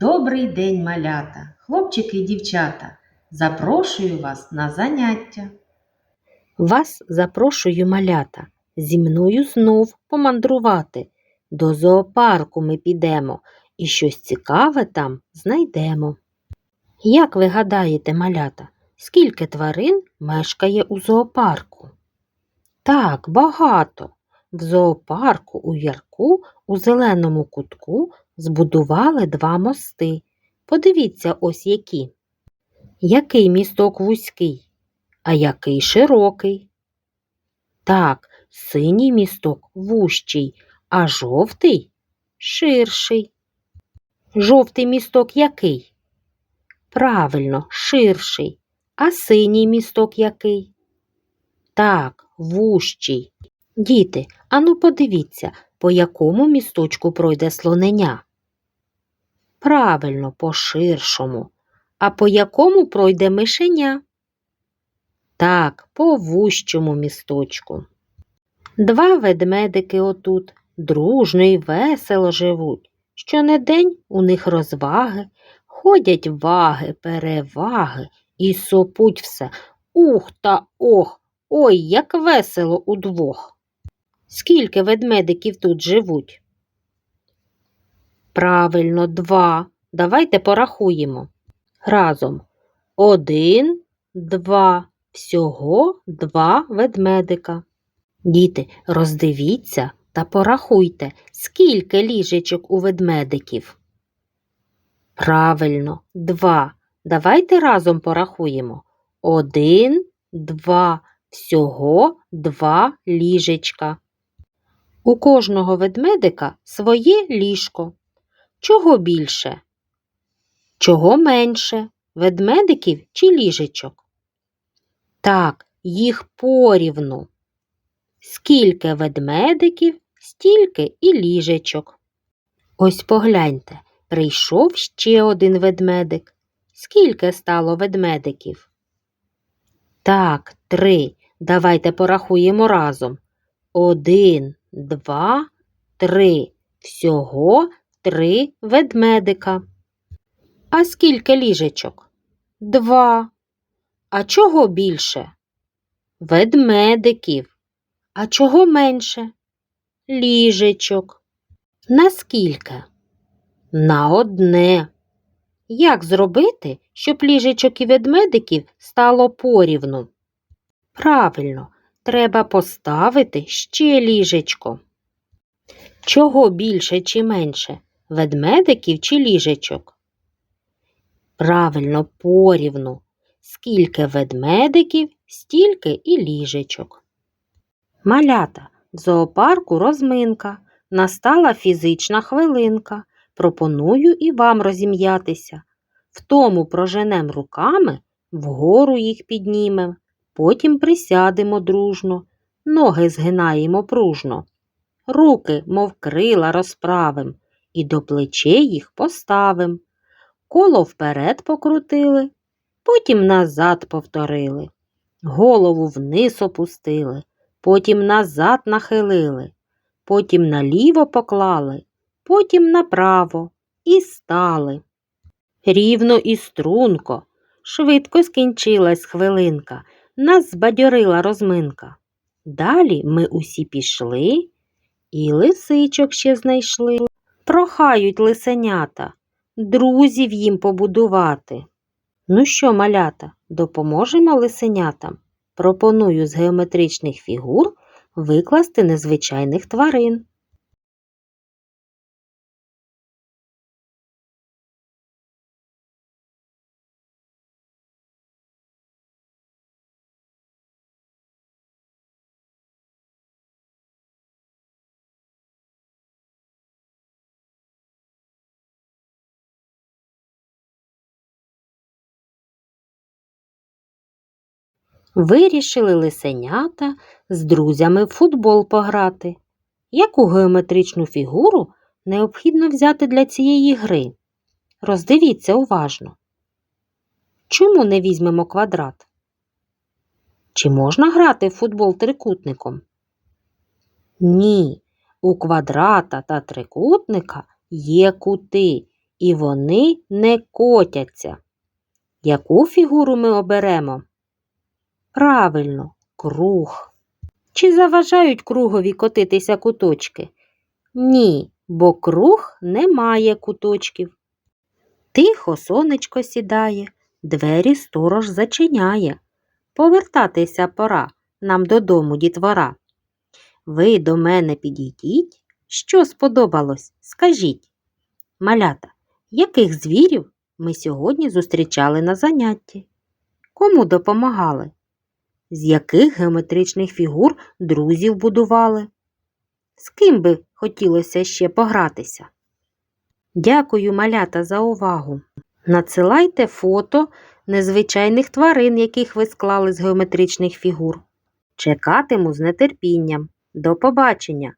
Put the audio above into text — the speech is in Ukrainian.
Добрий день, малята, хлопчики і дівчата. Запрошую вас на заняття. Вас запрошую малята зі мною знов помандрувати. До зоопарку ми підемо і щось цікаве там знайдемо. Як ви гадаєте, малята, скільки тварин мешкає у зоопарку? Так, багато. В зоопарку у ярку у зеленому кутку збудували два мости. Подивіться ось які. Який місток вузький, а який широкий? Так, синій місток вущий, а жовтий ширший. Жовтий місток який? Правильно, ширший. А синій місток який? Так, вущий. Діти, ану подивіться, по якому місточку пройде слоненя? Правильно, по ширшому. А по якому пройде мишеня? Так, по вущому місточку. Два ведмедики отут дружно й весело живуть. Щонедень у них розваги, ходять ваги, переваги і сопуть все. Ух та ох, ой, як весело удвох. Скільки ведмедиків тут живуть? Правильно, два. Давайте порахуємо. Разом. Один, два. Всього два ведмедика. Діти, роздивіться та порахуйте, скільки ліжечок у ведмедиків. Правильно, два. Давайте разом порахуємо. Один, два. Всього два ліжечка. У кожного ведмедика своє ліжко. Чого більше? Чого менше? Ведмедиків чи ліжечок? Так, їх порівну. Скільки ведмедиків, стільки і ліжечок. Ось погляньте, прийшов ще один ведмедик. Скільки стало ведмедиків? Так, три. Давайте порахуємо разом. Один, два, три. Всього три ведмедика. А скільки ліжечок? Два. А чого більше? Ведмедиків. А чого менше? Ліжечок. Наскільки? На одне. Як зробити, щоб ліжечок і ведмедиків стало порівну? Правильно, треба поставити ще ліжечко. Чого більше чи менше? Ведмедиків чи ліжечок? Правильно, порівну. Скільки ведмедиків, стільки і ліжечок. Малята, в зоопарку розминка. Настала фізична хвилинка. Пропоную і вам розім'ятися. В тому проженем руками, вгору їх піднімем, потім присядемо дружно, ноги згинаємо пружно. Руки, мов крила, розправим і до плечей їх поставим. Коло вперед покрутили, потім назад повторили. Голову вниз опустили, потім назад нахилили, потім наліво поклали, потім направо і стали. Рівно і струнко, швидко скінчилась хвилинка, нас збадьорила розминка. Далі ми усі пішли і лисичок ще знайшли. Прохають лисенята, друзів їм побудувати. Ну що, малята, допоможемо лисенятам? Пропоную з геометричних фігур викласти незвичайних тварин. Вирішили лисенята з друзями в футбол пограти. Яку геометричну фігуру необхідно взяти для цієї гри? Роздивіться уважно. Чому не візьмемо квадрат? Чи можна грати в футбол трикутником? Ні. У квадрата та трикутника є кути, і вони не котяться. Яку фігуру ми оберемо? Правильно, круг. Чи заважають кругові котитися куточки? Ні, бо круг не має куточків. Тихо сонечко сідає, двері сторож зачиняє. Повертатися пора нам додому, дітвора. Ви до мене підійдіть, що сподобалось, скажіть. Малята, яких звірів ми сьогодні зустрічали на занятті? Кому допомагали? З яких геометричних фігур друзів будували? З ким би хотілося ще погратися? Дякую, малята, за увагу. Надсилайте фото незвичайних тварин, яких ви склали з геометричних фігур. Чекатиму з нетерпінням. До побачення!